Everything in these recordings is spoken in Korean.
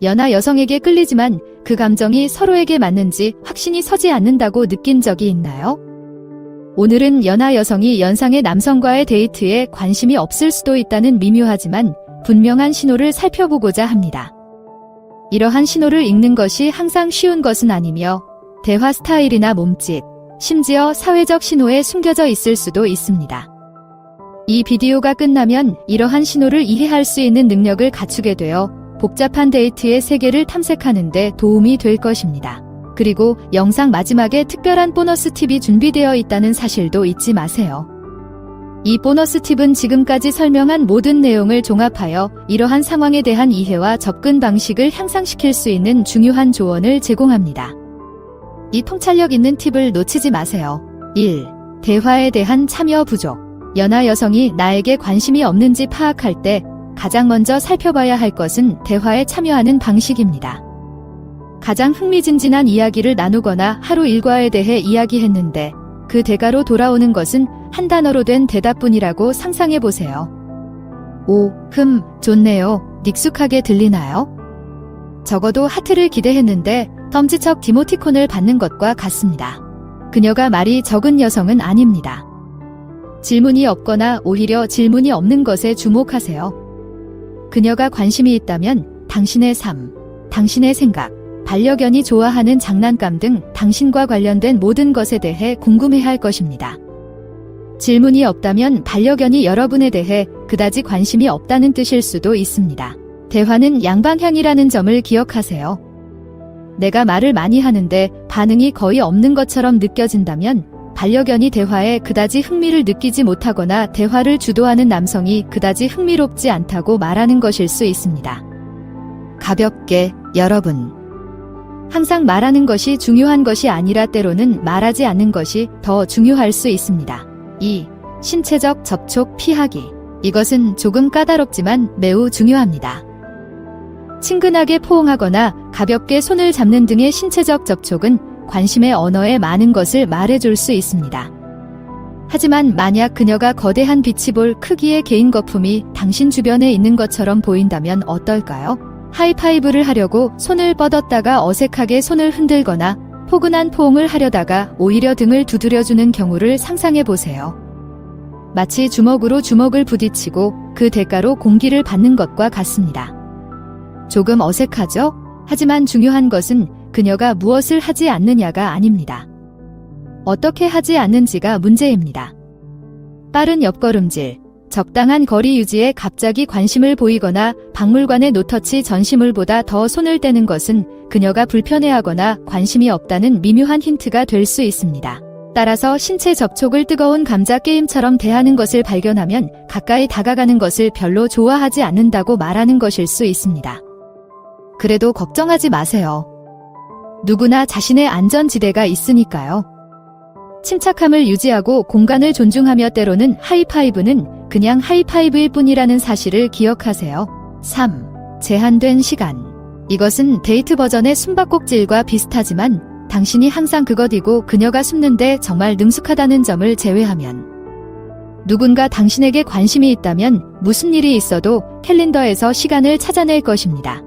연하 여성에게 끌리지만 그 감정이 서로에게 맞는지 확신이 서지 않는다고 느낀 적이 있나요? 오늘은 연하 여성이 연상의 남성과의 데이트에 관심이 없을 수도 있다는 미묘하지만 분명한 신호를 살펴보고자 합니다. 이러한 신호를 읽는 것이 항상 쉬운 것은 아니며 대화 스타일이나 몸짓, 심지어 사회적 신호에 숨겨져 있을 수도 있습니다. 이 비디오가 끝나면 이러한 신호를 이해할 수 있는 능력을 갖추게 되어 복잡한 데이트의 세계를 탐색하는데 도움이 될 것입니다. 그리고 영상 마지막에 특별한 보너스 팁이 준비되어 있다는 사실도 잊지 마세요. 이 보너스 팁은 지금까지 설명한 모든 내용을 종합하여 이러한 상황에 대한 이해와 접근 방식을 향상시킬 수 있는 중요한 조언을 제공합니다. 이 통찰력 있는 팁을 놓치지 마세요. 1. 대화에 대한 참여 부족. 연하 여성이 나에게 관심이 없는지 파악할 때 가장 먼저 살펴봐야 할 것은 대화에 참여하는 방식입니다. 가장 흥미진진한 이야기를 나누거나 하루 일과에 대해 이야기했는데 그 대가로 돌아오는 것은 한 단어로 된 대답뿐이라고 상상해 보세요. 오, 흠, 좋네요. 익숙하게 들리나요? 적어도 하트를 기대했는데 덤지척 디모티콘을 받는 것과 같습니다. 그녀가 말이 적은 여성은 아닙니다. 질문이 없거나 오히려 질문이 없는 것에 주목하세요. 그녀가 관심이 있다면 당신의 삶, 당신의 생각, 반려견이 좋아하는 장난감 등 당신과 관련된 모든 것에 대해 궁금해할 것입니다. 질문이 없다면 반려견이 여러분에 대해 그다지 관심이 없다는 뜻일 수도 있습니다. 대화는 양방향이라는 점을 기억하세요. 내가 말을 많이 하는데 반응이 거의 없는 것처럼 느껴진다면 반려견이 대화에 그다지 흥미를 느끼지 못하거나 대화를 주도하는 남성이 그다지 흥미롭지 않다고 말하는 것일 수 있습니다. 가볍게, 여러분. 항상 말하는 것이 중요한 것이 아니라 때로는 말하지 않는 것이 더 중요할 수 있습니다. 2. 신체적 접촉 피하기. 이것은 조금 까다롭지만 매우 중요합니다. 친근하게 포옹하거나 가볍게 손을 잡는 등의 신체적 접촉은 관심의 언어에 많은 것을 말해줄 수 있습니다. 하지만 만약 그녀가 거대한 비치볼 크기의 개인 거품이 당신 주변에 있는 것처럼 보인다면 어떨까요? 하이파이브를 하려고 손을 뻗었다가 어색하게 손을 흔들거나 포근한 포옹을 하려다가 오히려 등을 두드려주는 경우를 상상해 보세요. 마치 주먹으로 주먹을 부딪히고 그 대가로 공기를 받는 것과 같습니다. 조금 어색하죠? 하지만 중요한 것은 그녀가 무엇을 하지 않느냐가 아닙니다. 어떻게 하지 않는지가 문제입니다. 빠른 옆걸음질, 적당한 거리 유지에 갑자기 관심을 보이거나 박물관의 노터치 전시물보다 더 손을 떼는 것은 그녀가 불편해하거나 관심이 없다는 미묘한 힌트가 될 수 있습니다. 따라서 신체 접촉을 뜨거운 감자 게임처럼 대하는 것을 발견하면 가까이 다가가는 것을 별로 좋아하지 않는다고 말하는 것일 수 있습니다. 그래도 걱정하지 마세요. 누구나 자신의 안전지대가 있으니까요. 침착함을 유지하고 공간을 존중하며 때로는 하이파이브는 그냥 하이파이브일 뿐이라는 사실을 기억하세요. 3. 제한된 시간. 이것은 데이트 버전의 숨바꼭질과 비슷하지만 당신이 항상 그것이고 그녀가 숨는데 정말 능숙하다는 점을 제외하면 누군가 당신에게 관심이 있다면 무슨 일이 있어도 캘린더에서 시간을 찾아낼 것입니다.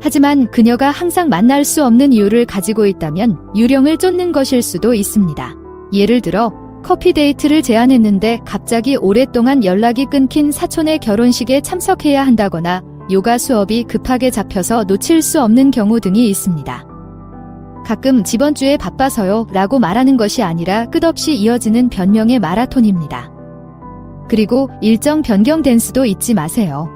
하지만 그녀가 항상 만날 수 없는 이유를 가지고 있다면 유령을 쫓는 것일 수도 있습니다. 예를 들어 커피 데이트를 제안했는데 갑자기 오랫동안 연락이 끊긴 사촌의 결혼식에 참석해야 한다거나 요가 수업이 급하게 잡혀서 놓칠 수 없는 경우 등이 있습니다. 가끔 이번 주에 바빠서요 라고 말하는 것이 아니라 끝없이 이어지는 변명의 마라톤입니다. 그리고 일정 변경된 수도 잊지 마세요.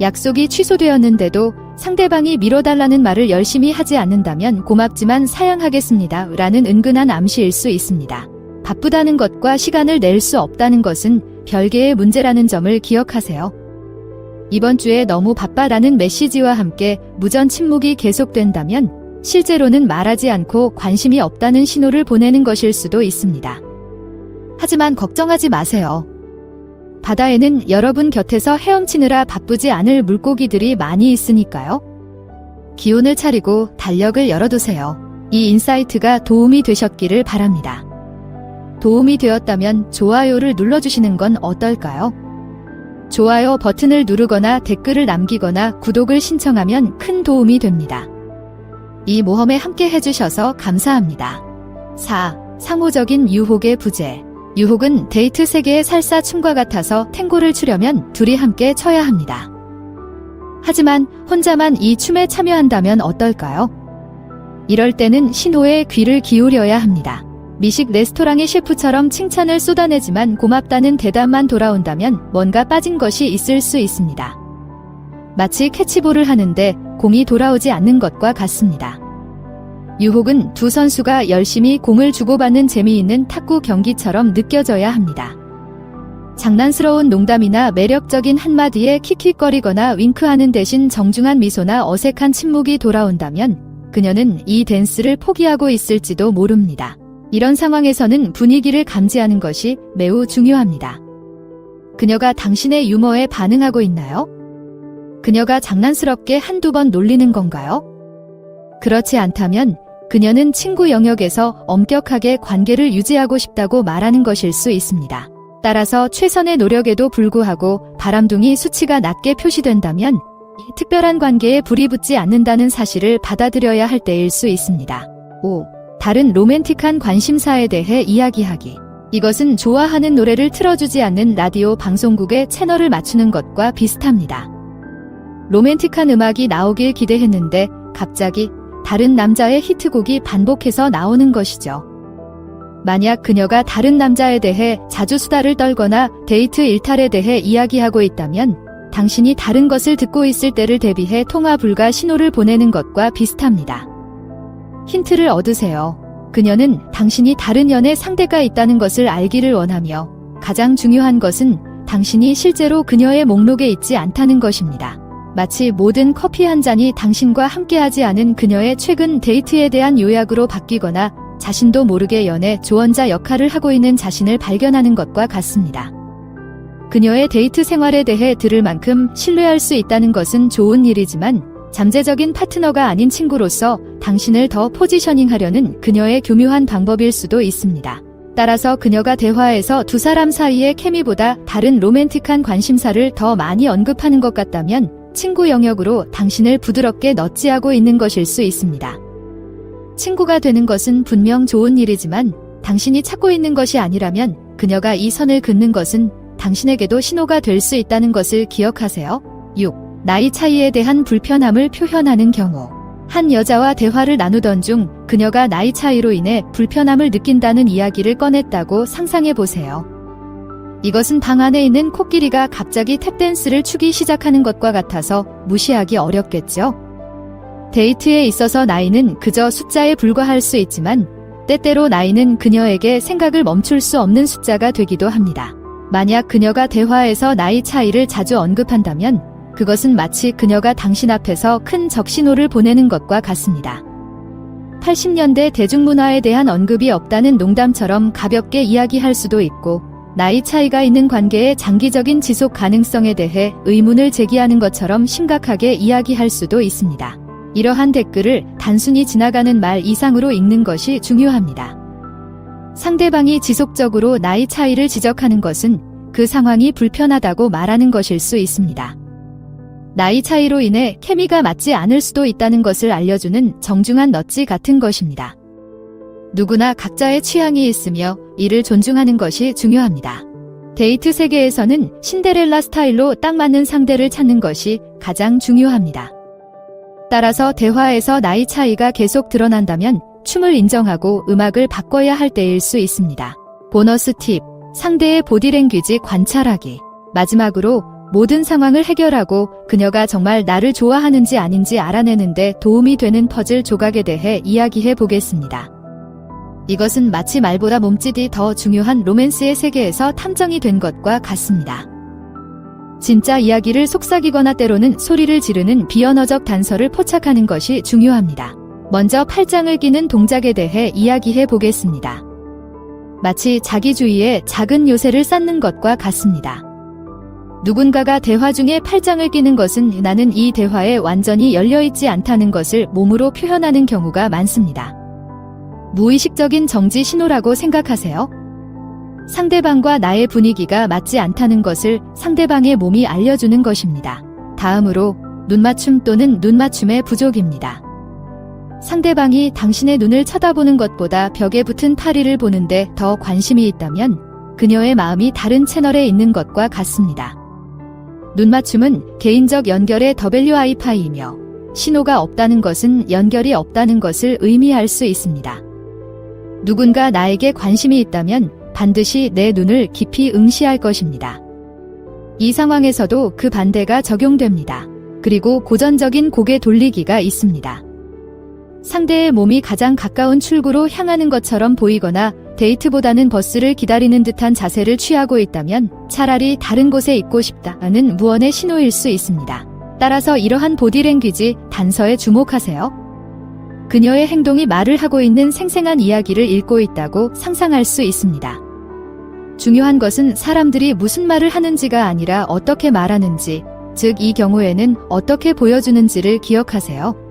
약속이 취소되었는데도 상대방이 미뤄달라는 말을 열심히 하지 않는다면 고맙지만 사양하겠습니다. 라는 은근한 암시일 수 있습니다. 바쁘다는 것과 시간을 낼 수 없다는 것은 별개의 문제라는 점을 기억하세요. 이번 주에 너무 바빠라는 메시지와 함께 무전 침묵이 계속된다면 실제로는 말하지 않고 관심이 없다는 신호를 보내는 것일 수도 있습니다. 하지만 걱정하지 마세요. 바다에는 여러분 곁에서 헤엄치느라 바쁘지 않을 물고기들이 많이 있으니까요. 기운을 차리고 달력을 열어두세요. 이 인사이트가 도움이 되셨기를 바랍니다. 도움이 되었다면 좋아요를 눌러주시는 건 어떨까요? 좋아요 버튼을 누르거나 댓글을 남기거나 구독을 신청하면 큰 도움이 됩니다. 이 모험에 함께 해주셔서 감사합니다. 4. 상호적인 유혹의 부재. 유혹은 데이트 세계의 살사 춤과 같아서 탱고를 추려면 둘이 함께 춰야 합니다. 하지만 혼자만 이 춤에 참여한다면 어떨까요? 이럴 때는 신호에 귀를 기울여야 합니다. 미식 레스토랑의 셰프처럼 칭찬을 쏟아내지만 고맙다는 대답만 돌아온다면 뭔가 빠진 것이 있을 수 있습니다. 마치 캐치볼을 하는데 공이 돌아오지 않는 것과 같습니다. 유혹은 두 선수가 열심히 공을 주고받는 재미있는 탁구 경기처럼 느껴져야 합니다. 장난스러운 농담이나 매력적인 한마디에 킥킥거리거나 윙크하는 대신 정중한 미소나 어색한 침묵이 돌아온다면 그녀는 이 댄스를 포기하고 있을지도 모릅니다. 이런 상황에서는 분위기를 감지하는 것이 매우 중요합니다. 그녀가 당신의 유머에 반응하고 있나요? 그녀가 장난스럽게 한두 번 놀리는 건가요? 그렇지 않다면 그녀는 친구 영역에서 엄격하게 관계를 유지하고 싶다고 말하는 것일 수 있습니다. 따라서 최선의 노력에도 불구하고 바람둥이 수치가 낮게 표시된다면 이 특별한 관계에 불이 붙지 않는다는 사실을 받아들여야 할 때일 수 있습니다. 5. 다른 로맨틱한 관심사에 대해 이야기하기. 이것은 좋아하는 노래를 틀어주지 않는 라디오 방송국의 채널을 맞추는 것과 비슷합니다. 로맨틱한 음악이 나오길 기대했는데 갑자기 다른 남자의 히트곡이 반복해서 나오는 것이죠. 만약 그녀가 다른 남자에 대해 자주 수다를 떨거나 데이트 일탈에 대해 이야기하고 있다면 당신이 다른 것을 듣고 있을 때를 대비해 통화 불가 신호를 보내는 것과 비슷합니다. 힌트를 얻으세요. 그녀는 당신이 다른 연애 상대가 있다는 것을 알기를 원하며 가장 중요한 것은 당신이 실제로 그녀의 목록에 있지 않다는 것입니다. 마치 모든 커피 한 잔이 당신과 함께하지 않은 그녀의 최근 데이트에 대한 요약으로 바뀌거나 자신도 모르게 연애 조언자 역할을 하고 있는 자신을 발견하는 것과 같습니다. 그녀의 데이트 생활에 대해 들을 만큼 신뢰할 수 있다는 것은 좋은 일이지만 잠재적인 파트너가 아닌 친구로서 당신을 더 포지셔닝하려는 그녀의 교묘한 방법일 수도 있습니다. 따라서 그녀가 대화에서 두 사람 사이의 케미보다 다른 로맨틱한 관심사를 더 많이 언급하는 것 같다면 친구 영역으로 당신을 부드럽게 넛지하고 있는 것일 수 있습니다. 친구가 되는 것은 분명 좋은 일이지만 당신이 찾고 있는 것이 아니라면 그녀가 이 선을 긋는 것은 당신에게도 신호가 될 수 있다는 것을 기억하세요. 6. 나이 차이에 대한 불편함을 표현하는 경우. 한 여자와 대화를 나누던 중 그녀가 나이 차이로 인해 불편함을 느낀다는 이야기를 꺼냈다고 상상해 보세요. 이것은 방 안에 있는 코끼리가 갑자기 탭댄스를 추기 시작하는 것과 같아서 무시하기 어렵겠죠? 데이트에 있어서 나이는 그저 숫자에 불과할 수 있지만 때때로 나이는 그녀에게 생각을 멈출 수 없는 숫자가 되기도 합니다. 만약 그녀가 대화에서 나이 차이를 자주 언급한다면 그것은 마치 그녀가 당신 앞에서 큰 적신호를 보내는 것과 같습니다. 80년대 대중문화에 대한 언급이 없다는 농담처럼 가볍게 이야기할 수도 있고 나이 차이가 있는 관계의 장기적인 지속 가능성에 대해 의문을 제기하는 것처럼 심각하게 이야기할 수도 있습니다. 이러한 댓글을 단순히 지나가는 말 이상으로 읽는 것이 중요합니다. 상대방이 지속적으로 나이 차이를 지적하는 것은 그 상황이 불편하다고 말하는 것일 수 있습니다. 나이 차이로 인해 케미가 맞지 않을 수도 있다는 것을 알려주는 정중한 넛지 같은 것입니다. 누구나 각자의 취향이 있으며 이를 존중하는 것이 중요합니다. 데이트 세계에서는 신데렐라 스타일로 딱 맞는 상대를 찾는 것이 가장 중요합니다. 따라서 대화에서 나이 차이가 계속 드러난다면 춤을 인정하고 음악을 바꿔야 할 때일 수 있습니다. 보너스 팁. 상대의 보디랭귀지 관찰하기. 마지막으로 모든 상황을 해결하고 그녀가 정말 나를 좋아하는지 아닌지 알아내는데 도움이 되는 퍼즐 조각에 대해 이야기해 보겠습니다. 이것은 마치 말보다 몸짓이 더 중요한 로맨스의 세계에서 탐정이 된 것과 같습니다. 진짜 이야기를 속삭이거나 때로는 소리를 지르는 비언어적 단서를 포착하는 것이 중요합니다. 먼저 팔짱을 끼는 동작에 대해 이야기해 보겠습니다. 마치 자기 주위에 작은 요새를 쌓는 것과 같습니다. 누군가가 대화 중에 팔짱을 끼는 것은 나는 이 대화에 완전히 열려있지 않다는 것을 몸으로 표현하는 경우가 많습니다. 무의식적인 정지 신호라고 생각하세요? 상대방과 나의 분위기가 맞지 않다는 것을 상대방의 몸이 알려주는 것입니다. 다음으로 눈맞춤 또는 눈맞춤의 부족입니다. 상대방이 당신의 눈을 쳐다보는 것보다 벽에 붙은 파리를 보는데 더 관심이 있다면 그녀의 마음이 다른 채널에 있는 것과 같습니다. 눈맞춤은 개인적 연결의 WiFi이며 신호가 없다는 것은 연결이 없다는 것을 의미할 수 있습니다. 누군가 나에게 관심이 있다면 반드시 내 눈을 깊이 응시할 것입니다. 이 상황에서도 그 반대가 적용됩니다. 그리고 고전적인 고개 돌리기가 있습니다. 상대의 몸이 가장 가까운 출구로 향하는 것처럼 보이거나 데이트보다는 버스를 기다리는 듯한 자세를 취하고 있다면 차라리 다른 곳에 있고 싶다는 무언의 신호일 수 있습니다. 따라서 이러한 보디랭귀지 단서에 주목하세요. 그녀의 행동이 말을 하고 있는 생생한 이야기를 읽고 있다고 상상할 수 있습니다. 중요한 것은 사람들이 무슨 말을 하는지가 아니라 어떻게 말하는지, 즉 이 경우에는 어떻게 보여주는지를 기억하세요.